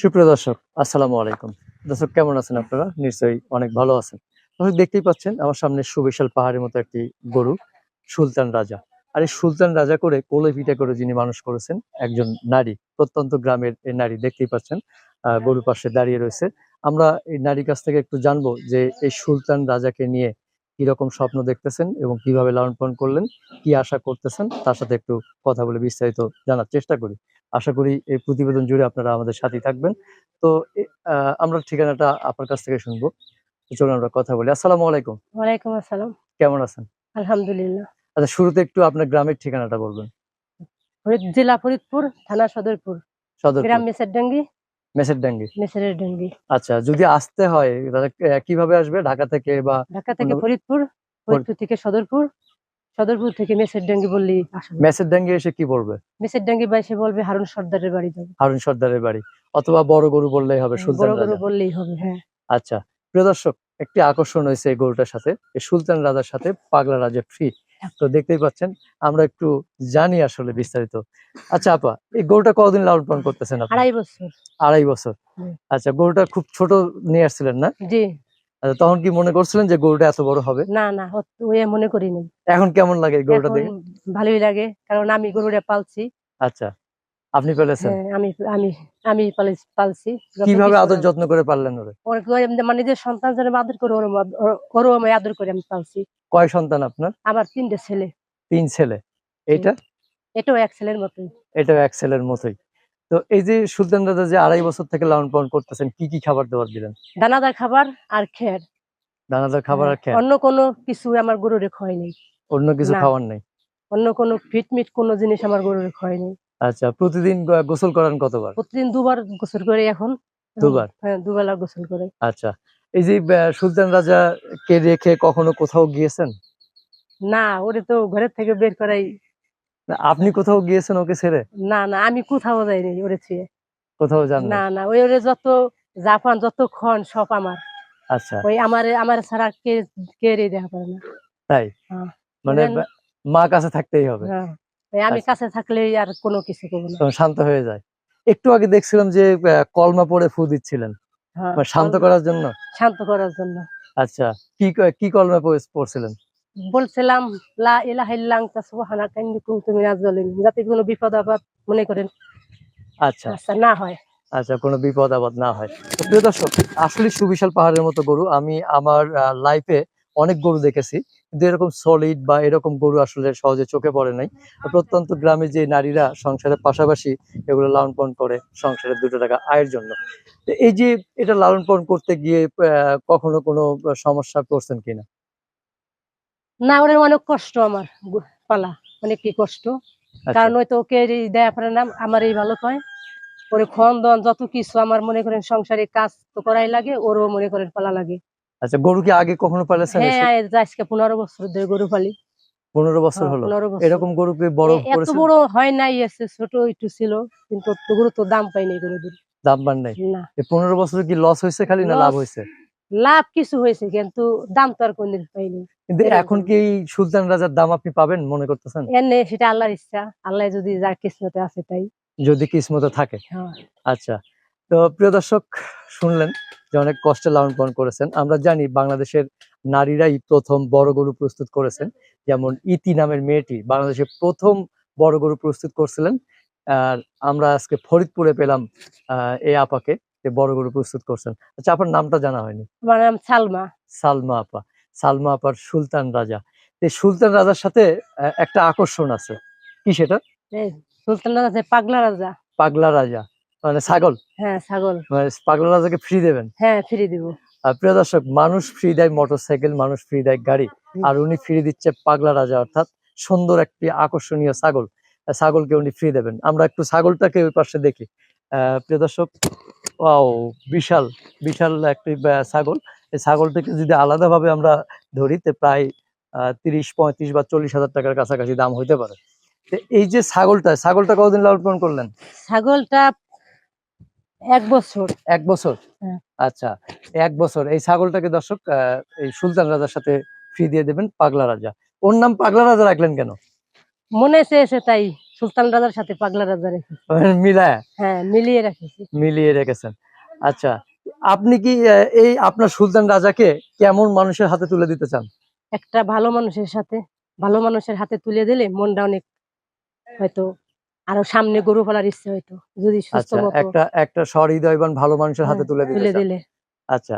সুপ্রিয় দর্শক, আসসালামু আলাইকুম। দর্শক, কেমন আছেন আপনারা? নিশ্চয়ই অনেক ভালো আছেন। দেখতেই পাচ্ছেন আমার সামনে সুবিশাল পাহাড়ের মতো একটি গরু, সুলতান রাজা। আর এই সুলতান রাজা করে কোলে পিঠা করে যিনি মানুষ করেছেন, একজন নারী, প্রত্যন্ত গ্রামের এই নারী, দেখতেই পাচ্ছেন গরুর পাশে দাঁড়িয়ে রয়েছে। আমরা এই নারীর কাছ থেকে একটু জানব যে এই সুলতান রাজাকে নিয়ে রকম স্বপ্ন দেখতেছেন এবং কীভাবে লালন পালন করলেন কি আশা করতেছেন তার সাথে একটু কথা বলে বিস্তারিত জানার চেষ্টা করি। আশা করি এই প্রতিবেদন জুড়ে আপনারা আমাদের সাথেই থাকবেন। তো আমরা ঠিকানাটা আপনার কাছ থেকে শুনব। চলুন আমরা কথা বলি। আসসালামু আলাইকুম। ওয়ালাইকুম আসসালাম। কেমন আছেন? আলহামদুলিল্লাহ। আচ্ছা শুরুতে একটু আপনার গ্রামের ঠিকানাটা বলবেন। জেলা ফরিদপুর থানা সদরপুর। সদর গ্রাম মেসেরডাঙ্গি মেসের ডাঙ্গি? মেসেরের ডাঙ্গি। আচ্ছা যদি আসতে হয় তাহলে কীভাবে আসবে? ঢাকা থেকে বা ঢাকা থেকে ফরিদপুর ফরিদপুর থেকে সদরপুর। সদরপুর থেকে মেসেরডাঙ্গি বললি আসবে মেসের ডাঙ্গি এসে কি পড়বে মেসেরডাঙ্গি বাইসে বলবে হারুন সর্দারের বাড়ি যাবে। হারুন সর্দারের বাড়ি। অথবা বড় গরু বললেই হবে সুলতান বড় গরু বললেই হবে হ্যাঁ। আচ্ছা প্রিয় দর্শক একটি আকর্ষণ হয়েছে এই গরুটার সাথে। এই সুলতান রাজার সাথে পাগলা রাজা ফ্রি তো দেখতেই পাচ্ছেন আমরা একটু জানি আসলে বিস্তারিত। আচ্ছা আপা এই গরুটা কতদিন লালন পালন করতেছেন আড়াই বছর। আড়াই বছর। আচ্ছা গরুটা খুব ছোট নিয়ে আসছিলেন না? জি। আচ্ছা, তখন কি মনে করছিলেন যে গরুটা এত বড় হবে? না না ওই মনে করি নাই এখন কেমন লাগে গরুটা দেখে? ভালোই লাগে কারণ আমি গরুটা পালছি। আচ্ছা আপনি পেলেছেন? হ্যাঁ, আমি আমি আমি পালি- পালছি। কীভাবে আদর যত্ন করে পারলেন ওরে? ওর মানে নিজের সন্তান যেন আদর করে ওর ওরও আমি আদর করে আমি পালছি। কয় সন্তান আপনার? আমার তিনটে ছেলে। তিন ছেলে। এইটা? এটাও এক ছেলের মতোই। এটাও এক ছেলের মতোই। তো এই যে সুলতান দাদা যে আড়াই বছর থেকে লালন পালন করতেছেন কি কি খাবার দাবার দিলেন? দানাদার খাবার আর খের। দানাদার খাবার আর খেয়ে অন্য কোনো কিছু আমার গরুরে খাওয়াই নেই। অন্য কিছু। খাবার নেই? অন্য কোনো ফিটমিট কোনো জিনিস আমার গরুরে খাওয়াই নেই। আচ্ছা প্রতিদিন গোসল করেন কতবার? প্রতিদিন দুবার গোসল করে এখন। দুবার? হ্যাঁ দুবেলা গোসল করে। আচ্ছা। এই যে সুলতান রাজা কে রেখে কখনো কোথাও গিয়েছেন? না ওরে তো ঘরের থেকে বের করাই। আপনি কোথাও গিয়েছেন ওকে ছেড়ে? না না আমি কোথাও যাইনি ওরে ছুঁয়ে কোথাও যান না না ওই ওরে যত জাপান যত খন সব আমার। আচ্ছা। ওই আমার আমার ছাড়া কে কে রে দেখা পারে না। তাই? হ্যাঁ। মানে মা কাছে থাকতেই হবে। হ্যাঁ আমি আচ্ছা। কাছে থাকলে আর কোনো কিছু করব না। শান্ত হয়ে যায়। একটু আগে দেখছিলাম যে কলমা পড়ে ফু দিচ্ছিলেন। হ্যাঁ, মানে শান্ত করার জন্য? শান্ত করার জন্য। আচ্ছা কি কি কলমে পড়ছিলেন? বলছিলাম লা ইলাহা ইল্লা আনতা সুবহানাকা ইন্নী কুনতু মিনাজ জালিমিন যাতে কোনো বিপদ আপদ মনে করেন। আচ্ছা। আচ্ছা না হয়। আচ্ছা কোনো বিপদ আপদ না হয়। প্রিয় দর্শক আসলে সুবিশাল পাহাড়ের মতো গরু। আমি আমার লাইফে অনেক গরু দেখেছি কিন্তু এরকম সলিড বা এরকম গরু আসলে সহজে চোখে পড়ে নাই। প্রত্যন্ত গ্রামে যে নারীরা সংসারের পাশাপাশি এগুলো লালন পালন করে সংসারের দুটো টাকা আয়ের জন্য। এই যে এটা লালন পালন করতে গিয়ে কখনো কোনো সমস্যা করছেন কিনা? না ওরে অনেক কষ্ট আমার পালা অনেক কি কষ্ট। আচ্ছা, কারণ ওই তো ওকে দেয়া পারে না আমার এই ভালো কয়। ওর খন দন যত কিছু আমার মনে করেন সংসারে কাজ তো করাই লাগে ওরও মনে করেন পালা লাগে। আচ্ছা গরু কি আগে কখনো পালেছেন হ্যাঁ আজকে পনেরো বছর ধরে গরু পালি। পনেরো বছর হ্যাঁ, হলো। এরকম গরু কি বড় এত বড় হয় নাই এসে ছোট একটু ছিল কিন্তু গরু তো দাম পাই নাই গরুদের দাম বান নাই? পনেরো বছরে কি লস হয়েছে খালি না লাভ হয়েছে? লাভ কিছু হয়েছে কিন্তু দাম তো আর কোনদিন পাইনি কিন্তু এখন কি এই সুলতান রাজার দাম আপনি পাবেন মনে করতেছেন? এনে সেটা আল্লাহর ইচ্ছা। আল্লাহ যদি যার কিসমতে আছে তাই। যদি কিসমতে থাকে। হ্যাঁ। আচ্ছা তো প্রিয় দর্শক শুনলেন। যে অনেক কষ্টে লালন পালন করেছেন। আমরা জানি বাংলাদেশের নারীরাই প্রথম বড় গরু প্রস্তুত করেছেন। যেমন ইতি নামের মেয়েটি বাংলাদেশের প্রথম বড় গরু প্রস্তুত করছিলেন। আর আমরা আজকে ফরিদপুরে পেলাম আহ এই আপাকে যে বড় গরু প্রস্তুত করছেন। আচ্ছা আপনার নামটা জানা হয়নি। আমার নাম সালমা। সালমা আপা। সালমা আপার সুলতান রাজা। এই সুলতান রাজার সাথে একটা আকর্ষণ আছে। কি সেটা? সুলতান রাজা পাগলা রাজা। পাগলা রাজা। মানে ছাগল? হ্যাঁ ছাগল। মানে পাগলা রাজাকে ফ্রি দেবেন? হ্যাঁ ফিরে দিব। আর প্রিয় দর্শক মানুষ ফ্রি দেয় মোটরসাইকেল মানুষ ফ্রি দেয় গাড়ি। আর উনি ফ্রি দিচ্ছে পাগলা রাজা অর্থাৎ সুন্দর একটি আকর্ষণীয় ছাগল। ছাগলকে উনি ফ্রি দেবেন। আমরা একটু ছাগলটাকে ওই পাশে দেখি। প্রিয় দর্শক ও বিশাল বিশাল একটি ছাগল। এই ছাগলটাকে যদি আলাদাভাবে আমরা ধরি তে প্রায় আহ, তিরিশ পঁয়ত্রিশ বা চল্লিশ হাজার টাকার কাছাকাছি দাম হইতে পারে। এই যে ছাগলটা ছাগলটা কতদিন লালন পালন করলেন? ছাগলটা এক বছর। এক বছর? হ্যাঁ। আচ্ছা এক বছর। এই ছাগলটাকে দর্শক এই সুলতান রাজার সাথে ফ্রি দিয়ে দেবেন পাগলা রাজা। ওর নাম পাগলা রাজা রাখলেন কেন? মনে চেয়েছে তাই সুলতান রাজার সাথে পাগলা রাজা রেখেছি। মিলায়? হ্যাঁ মিলিয়ে রেখেছি। মিলিয়ে রেখেছেন। আচ্ছা আপনি কি এই আপনার সুলতান রাজাকে কেমন মানুষের হাতে তুলে দিতে চান? একটা ভালো মানুষের সাথে ভালো মানুষের হাতে তুলে দিলে মনটা অনেক হয়তো আরও সামনে গরু ফলার ইচ্ছে হয়তো যদি সুস্থ আচ্ছা একটা একটা সহৃদয়বান ভালো মানুষের হাতে হ্যাঁ, তুলে দিলে আচ্ছা।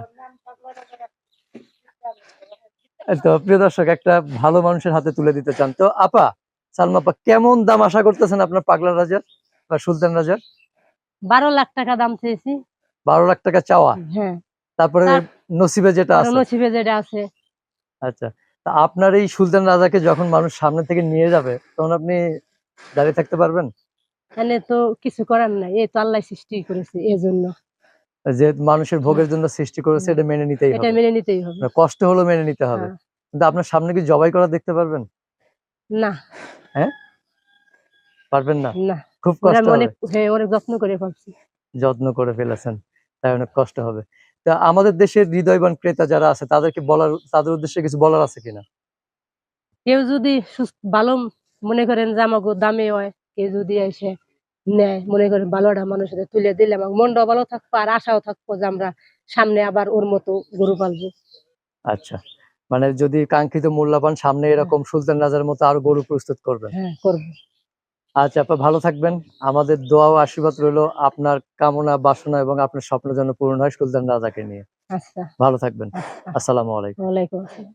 তো প্রিয় দর্শক একটা ভালো মানুষের হাতে তুলে দিতে চান। তো আপা সালমা আপা কেমন দাম আশা করতেছেন আপনার পাগলা রাজার বা সুলতান রাজার? বারো লাখ টাকা দাম চেয়েছি। বারো লাখ টাকা চাওয়া। হ্যাঁ। তারপরে নসিবে যেটা আছে। নসিবে যেটা আছে। আচ্ছা। তা আপনার এই সুলতান রাজাকে যখন মানুষ সামনে থেকে নিয়ে যাবে তখন আপনি দাঁড়িয়ে থাকতে পারবেন? এখানে তো কিছু করার নাই এই তো আল্লাহ সৃষ্টি করেছে এই জন্য যে মানুষের ভোগের জন্য সৃষ্টি করেছে এটা মেনে নিতেই হবে। এটা মেনে নিতেই হবে। কষ্ট হলো মেনে নিতে হবে। হ্যাঁ। কিন্তু আপনার সামনে কি জবাই করা দেখতে পারবেন? না। হ্যাঁ? পারবেন না? না। খুব কষ্ট হবে। হ্যাঁ অনেক যত্ন করে ভাবছি যত্ন করে ফেলেছেন। তাই অনেক কষ্ট হবে। তা আমাদের দেশের হৃদয়বান ক্রেতা যারা আছে তাদেরকে বলার তাদের উদ্দেশ্যে কিছু বলার আছে কিনা? কেউ যদি সুস্থ- ভালো মনে করেন যে আমাকে দামে হয় কেউ যদি এসে নেয় মনে করেন ভালোটা মানুষের তুলে দিলে আমার মনটাও ভালো থাকব আর আশাও থাকব যে আমরা সামনে আবার ওর মতো গরু পালবো। আচ্ছা মানে যদি কাঙ্ক্ষিত মূল্যবান সামনে এরকম সুলতান রাজার মতো আরও গরু প্রস্তুত করবেন হ্যাঁ করব। আচ্ছা আপা ভালো থাকবেন। আমাদের দোয়া ও আশীর্বাদ রইল আপনার কামনা বাসনা এবং আপনার স্বপ্ন যেন পূরণ হয় সুলতান রাজাকে নিয়ে। আচ্ছা। ভালো থাকবেন। আচ্ছা। আসসালামু আলাইকুম। ওয়ালাইকুম আসসালাম।